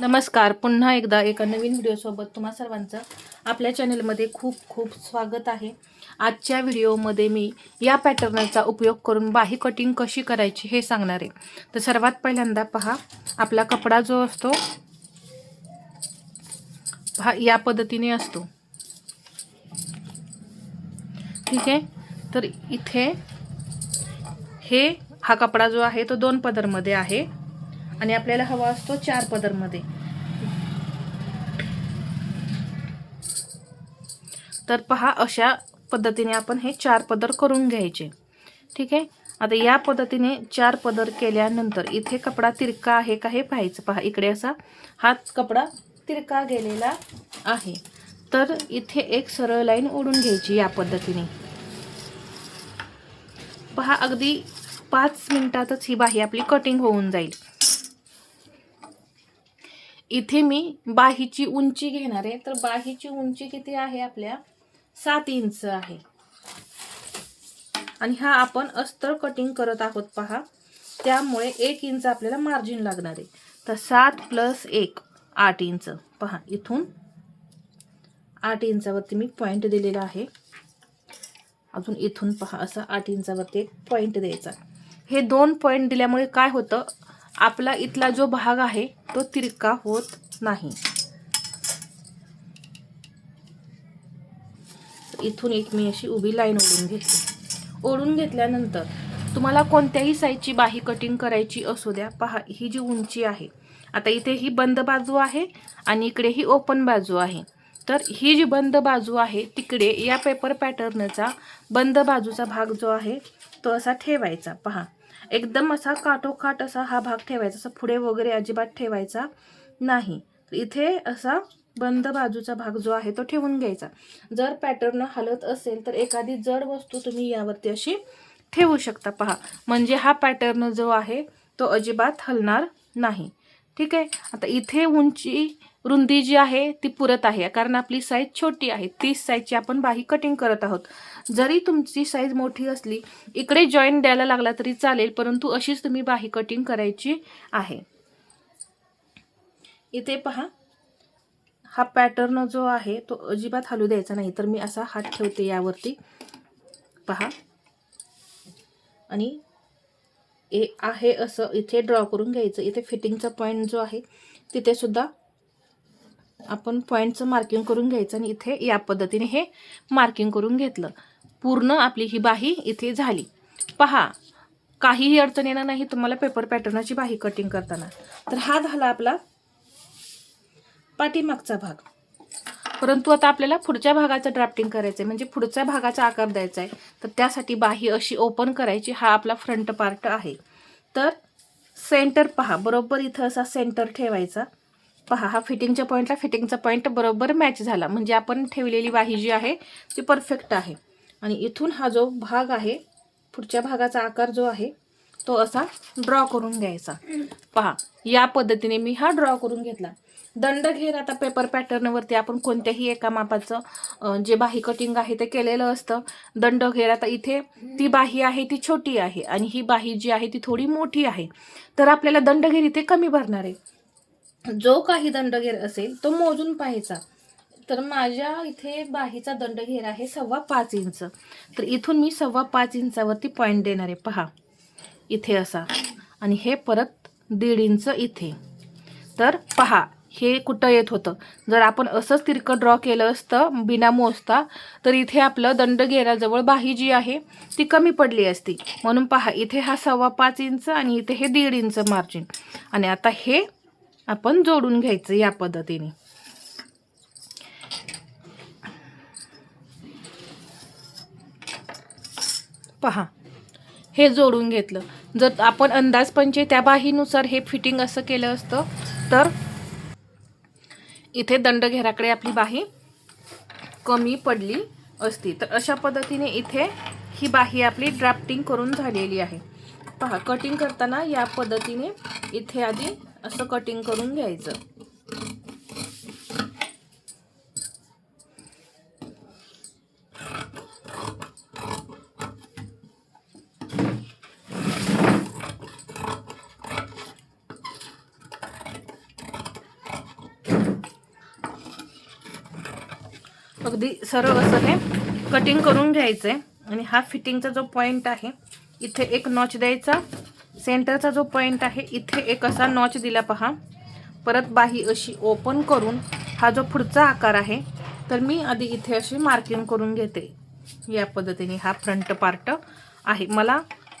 नमस्कार. पुन्हा एकदा एका नवीन व्हिडिओसोबत तुम्हा सर्वांचं आपल्या चॅनलमध्ये खूप खूप स्वागत आहे. आजच्या व्हिडिओमध्ये मी या पॅटर्नचा उपयोग करून बाही कटिंग कशी करायची हे सांगणार आहे. तर सर्वात पहिल्यांदा पहा आपला कपडा जो असतो हा या पद्धतीने असतो. ठीक आहे? तर इथे हे हा कपडा जो आहे तो दोन पदरमध्ये आहे. आणि आपल्याला हवा असतो चार पदरमध्ये. तर पहा अशा पद्धतीने आपण हे चार पदर करून घ्यायचे. ठीक आहे? आता या पद्धतीने चार पदर केल्यानंतर इथे कपडा तिरका आहे का हे पाहायचं. पहा इकडे असा हाच कपडा तिरका गेलेला आहे. तर इथे एक सरळ लाईन ओढून घ्यायची या पद्धतीने. पहा अगदी पाच मिनिटातच ही बाही आपली कटिंग होऊन जाईल. इथे मी बाहीची उंची घेणार आहे. तर बाहीची उंची किती आहे आपल्या? सात इंच आहे. आणि हा आपण अस्तर कटिंग करत आहोत पहा. त्यामुळे एक इंच आपल्याला मार्जिन लागणार आहे. तर सात प्लस एक आठ इंच. पहा इथून आठ इंचावरती मी पॉईंट दिलेला आहे. अजून इथून पहा असा आठ इंचावरती एक पॉईंट द्यायचा हे दोन पॉईंट दिल्यामुळे काय होतं? आपला इथला जो भाग आहे तो तिरका होत नाही. इथून एक मी अशी उभी लाईन ओढून घेतली ओढून घेतल्यानंतर तुम्हाला कोणत्याही साईजची बाही कटिंग करायची असू द्या पहा ही जी उंची आहे आता इथे ही बंद बाजू आहे आणि इकडे ही ओपन बाजू आहे. तर ही जी बंद बाजू आहे तिकडे या पेपर पॅटर्नचा बंद बाजूचा भाग जो आहे तो असा ठेवायचा. पहा एकदम असा काठोकाठ असा हा भाग ठेवायचा असा पुढे वगैरे अजिबात ठेवायचा नाही. इथे असा बंद बाजूचा भाग जो आहे तो ठेवून घ्यायचा. जर पॅटर्न हलत असेल तर एखादी जड वस्तू तुम्ही यावरती अशी ठेवू शकता. पहा म्हणजे हा पॅटर्न जो आहे तो अजिबात हलणार नाही. ठीक आहे? आता इथे उंची रुंदी जी आहे ती पुरत आहे. कारण आपली साईज छोटी आहे. तीस साईजची आपण बाही कटिंग करत आहोत. जरी तुमची साईज मोठी असली इकडे जॉईन द्यायला लागला तरी चालेल परंतु अशीच तुम्ही बाही कटिंग करायची आहे. इथे पहा. हा पॅटर्न जो आहे तो अजिबात हलू द्यायचा नाही. तर मी असा हात ठेवते यावरती. पहा. आणि ए आहे असं इथे ड्रॉ करून घ्यायचं. इथे फिटिंगचा पॉईंट जो आहे तिथे सुद्धा आपण पॉईंटचं मार्किंग करून घ्यायचं आणि इथे या पद्धतीने हे मार्किंग करून घेतलं. पूर्ण आपली ही बाही इथे झाली. पहा काहीही अडचण येणार नाही तुम्हाला पेपर पॅटर्नाची बाही कटिंग करताना. तर हा झाला आपला पाठीमागचा भाग. परंतु आता आपल्याला पुढच्या भागाचं ड्राफ्टिंग करायचं आहे म्हणजे पुढच्या भागाचा आकार द्यायचा आहे. तर त्यासाठी बाही अशी ओपन करायची. हा आपला फ्रंट पार्ट आहे. तर सेंटर पहा. बरोबर इथं असा सेंटर ठेवायचा. पहा हा फिटिंगच्या पॉईंटला फिटिंगचा पॉईंट बरोबर मॅच झाला. म्हणजे आपण ठेवलेली बाही जी आहे ती परफेक्ट आहे. आणि इथून हा जो भाग आहे पुढच्या भागाचा आकार जो आहे तो असा ड्रॉ करून घ्यायचा. पहा या पद्धतीने मी हा ड्रॉ करून घेतला. दंड घेर आता पेपर पॅटर्नवरती आपण कोणत्याही एका मापाचं जे बाही कटिंग आहे ते केलेलं असतं. दंड घेर आता इथे ती बाही आहे ती छोटी आहे. आणि ही बाही जी आहे ती थोडी मोठी आहे. तर आपल्याला दंडघेर इथे कमी भरणार आहे. जो काही दंडघेर असेल तो मोजून पाहायचा. तर माझ्या इथे बाहीचा दंडघेर आहे सव्वा पाच इंच. तर इथून मी सव्वा पाच इंचावरती पॉईंट देणार. आहे पहा. इथे असा. आणि हे परत दीड इंच इथे. तर पहा. हे कुठं येत होतं? जर आपण असंच तिरकं ड्रॉ केलं असतं बिना मोजता तर इथे आपलं दंडघेराजवळ बाही जी आहे ती कमी पडली असती. म्हणून पहा इथे हा सव्वा पाच इंच आणि इथे हे दीड इंच मार्जिन आणि आता हे आपण जोडून घ्यायचं या पद्धतीने. पहा हे जोडून घेतलं. जर आपण अंदाजपंचे त्या बाहीनुसार हे फिटिंग असं केलं असतं तर इथे दंडघेराकडे आपली बाही कमी पडली असती. तर अशा पद्धतीने इथे ही बाही आपली ड्राफ्टिंग करून झालेली आहे. पहा कटिंग करताना या पद्धतीने इथे आधी असं कटिंग करून घ्यायचं. अगदी सरळ असं हे कटिंग करून घ्यायचं आहे आणि हा फिटिंगचा जो पॉईंट आहे इथे एक नॉच द्यायचा. सेंटरचा जो पॉईंट आहे इथे एक असा नॉच दिला पहा. परत बाही अशी ओपन करून हा जो पुढचा आकार आहे तर मी आधी इथे अशी मार्किंग करून घेते. या पद्धतीने हा फ्रंट पार्ट आहे. मला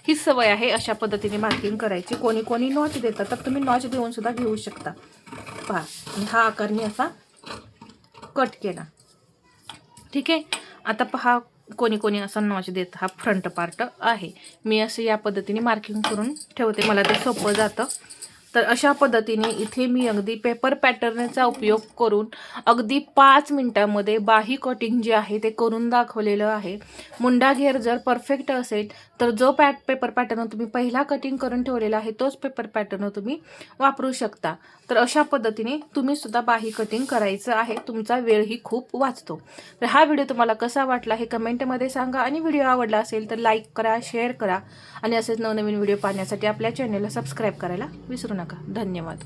ही सवय आहे अशा पद्धतीने मार्किंग करायची. कोणी कोणी नॉच देतात तर तुम्ही नॉच देऊन सुद्धा घेऊ शकता. पहा आणि हा आकार मी असा कट केला. ठीक आहे? आता पहा कोणी कोणी असा नॉच देत हा फ्रंट पार्ट आहे. मी असं या पद्धतीने मार्किंग करून ठेवते. मला ते सोपं जातं. तर अशा पद्धतीने इथे मी अगदी पेपर पॅटर्नचा उपयोग करून अगदी पाच मिनटामध्ये बाही कटिंग जे आहे ते करून दाखवलेलं आहे. मुंडा घेर जर परफेक्ट असेल तर जो पॅट पेपर पॅटर्न तुम्ही पहिला कटिंग करून ठेवलेला आहे तोच पेपर पॅटर्न तुम्ही वापरू शकता. तर अशा पद्धतीने तुम्ही सुद्धा बाही कटिंग करायचं आहे. तुमचा वेळही खूप वाचतो. तर हा व्हिडिओ तुम्हाला कसा वाटला हे कमेंटमध्ये सांगा आणि व्हिडिओ आवडला असेल तर लाईक करा शेअर करा आणि असेच नवनवीन व्हिडिओ पाहण्यासाठी आपल्या चॅनलला सबस्क्राईब करायला विसरू नका. ಧನ್ಯವಾದ